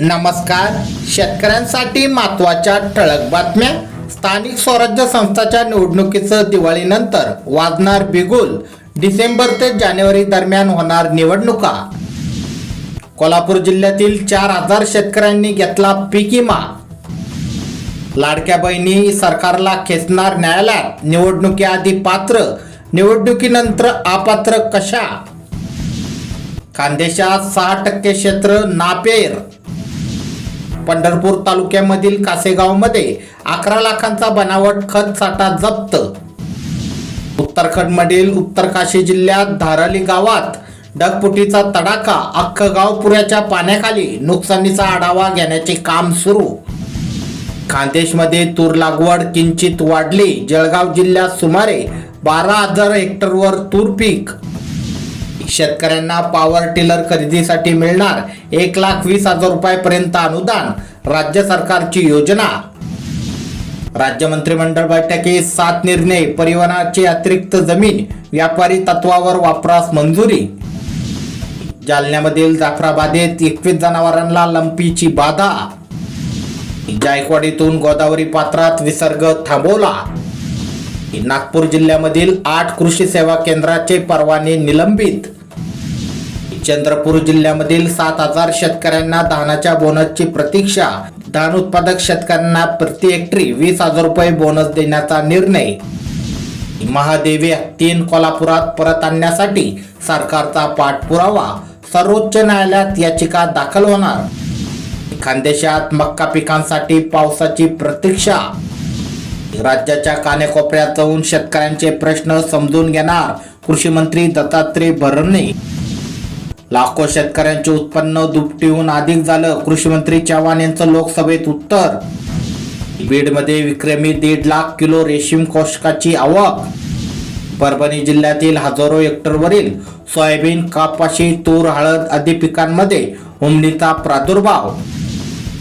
नमस्कार. शेतकऱ्यांसाठी महत्त्वाच्या ठळक बातम्या. स्थानिक स्वराज्य संस्थाच्या निवडणुकीचं दिवाळीनंतर वाजणार बिगुल. डिसेंबर ते जानेवारी दरम्यान होणार निवडणुका. कोल्हापूर जिल्ह्यातील चार हजार शेतकऱ्यांनी घेतला पीक विमा. लाडक्या बहिणी सरकारला खेचणार न्यायालयात. निवडणुकीआधी पात्र. निवडणुकीनंतर अपात्र कशा? खानदेशात सहा टक्के क्षेत्र नापेर. पंढरपूर तालुक्यामधील कासेगावमध्ये अकरा लाखांचा बनावट खत साठा जप्त. उत्तराखंडमधील उत्तरकाशी जिल्ह्यात धाराली गावात ढगपुटीचा तडाखा अख्खं गाव पाण्याखाली नुकसानीचा आढावा घेण्याचे काम सुरू. खानदेशमध्ये तूर लागवड किंचित वाढली. जळगाव जिल्ह्यात सुमारे बारा हजार हेक्टरवर तूर पीक शेतकऱ्यांना पॉवर टिलर खरेदीसाठी मिळणार एक लाख वीस हजार रुपयापर्यंत अनुदान राज्य सरकारची योजना. राज्य मंत्रिमंडळ बैठकीत सात निर्णय परिवहनाची अतिरिक्त जमीन व्यापारी तत्वावर वापरास मंजुरी. जालन्यामधील जाफराबादेत एकवीस जनावरांना लंपीची बाधा. जायकवाडीतून गोदावरी पात्रात विसर्ग थांबवला. नागपूर जिल्ह्यामधील आठ कृषी सेवा केंद्राचे परवाने निलंबित. चंद्रपूर जिल्ह्यामधील सात हजार शेतकऱ्यांना धानाच्या बोनसची प्रतीक्षा. धान उत्पादक शेतकऱ्यांना प्रति हेक्टरी वीस हजार रुपये बोनस देण्याचा निर्णय. महादेवी तीन कोल्हापुरात परत आणण्यासाठी सरकारचा पाठपुरावा. सर्वोच्च न्यायालयात याचिका दाखल होणार. खानदेशात मक्का पिकांसाठी पावसाची प्रतीक्षा. राज्याच्या कानेकोपऱ्यात जाऊन शेतकऱ्यांचे प्रश्न समजून घेणार कृषी मंत्री दत्तात्रय भरणे. लाखो शेतकऱ्यांचे उत्पन्न दुपटीहून अधिक झालं. कृषी मंत्री चव्हाण यांचं लोकसभेत उत्तर. बीडमध्ये विक्रमी दीड लाख किलो रेशीम कोशकाची आवक. परभणी जिल्ह्यातील हजारो हेक्टरवरील सोयाबीन कापाशी तूर हळद आदी पिकांमध्ये हुमणीचा प्रादुर्भाव.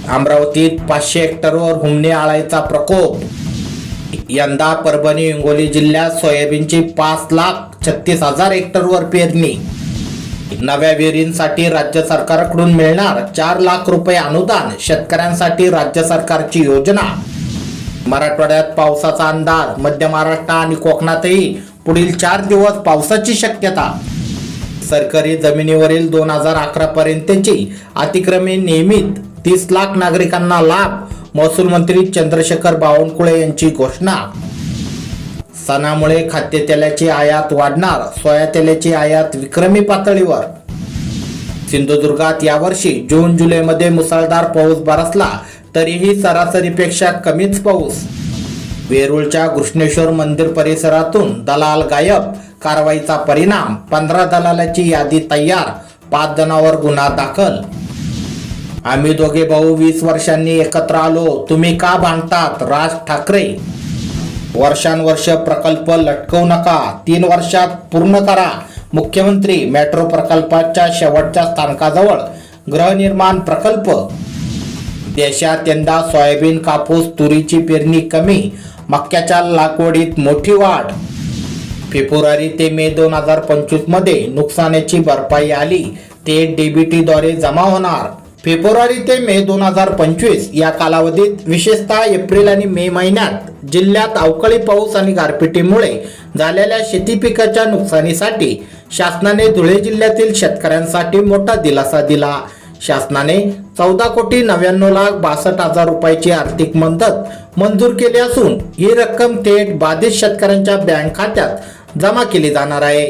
अमरावतीत पाचशे हेक्टरवर हुमणी आळायचा प्रकोप. यंदा परभणी हिंगोली जिल्ह्यात सोयाबीनची पाच लाख छत्तीस हजार हेक्टरवर पेरणी नव्या विहिरींसाठी राज्य सरकारकडून मिळणार चार लाख रुपये अनुदान शेतकऱ्यांसाठी राज्य सरकारची योजना. मराठवाड्यात पावसाचा अंदाज मध्य महाराष्ट्र आणि कोकणातही पुढील चार दिवस पावसाची शक्यता. सरकारी जमिनीवरील दोन हजार अकरा पर्यंतची अतिक्रमे नियमित तीस लाख नागरिकांना लाभ महसूल मंत्री चंद्रशेखर बावनकुळे यांची घोषणा. सणामुळे खाद्यतेलाची आयात वाढणार सोया तेलाची आयात विक्रमी पातळीवर. सिंधुदुर्गात यावर्षी जून जुलैमध्ये मुसळधार पाऊस बरसला तरीही सरासरीपेक्षा कमीच पाऊस. वेरूळच्या घृष्णेश्वर मंदिर परिसरातून दलाल गायब कारवाईचा परिणाम पंधरा दलालाची यादी तयार पाच जणांवर गुन्हा दाखल. आम्ही दोघे भाऊ वीस वर्षांनी एकत्र आलो तुम्ही का भांडतात? राज ठाकरे वर्षानुवर्ष प्रकल्प लटकवू नका. तीन वर्षात पूर्ण करा. मुख्यमंत्री मेट्रो प्रकल्पाच्या शेवटच्या स्थानकाजवळ गृहनिर्माण प्रकल्प. देशात यंदा सोयाबीन कापूस तुरीची पेरणी कमी मक्याच्या लागवडीत मोठी वाढ. फेब्रुवारी ते मे दोन हजार पंचवीसमध्ये नुकसानाची भरपाई आली. ते डीबीटीद्वारे जमा होणार. फेब्रुवारी ते मे दोन हजार पंचवीस या कालावधीत विशेषतः एप्रिल आणि मे महिन्यात जिल्ह्यात अवकाळी पाऊस आणि गारपिटीमुळे झालेल्या शेती पिकाच्या नुकसानीसाठी शासनाने धुळे जिल्ह्यातील शेतकऱ्यांसाठी मोठा दिलासा दिला. शासनाने चौदा कोटी नव्याण्णव लाख बासष्ट हजार रुपयाची आर्थिक मदत मंजूर केली असून ही रक्कम थेट बाधित शेतकऱ्यांच्या बँक खात्यात जमा केली जाणार आहे.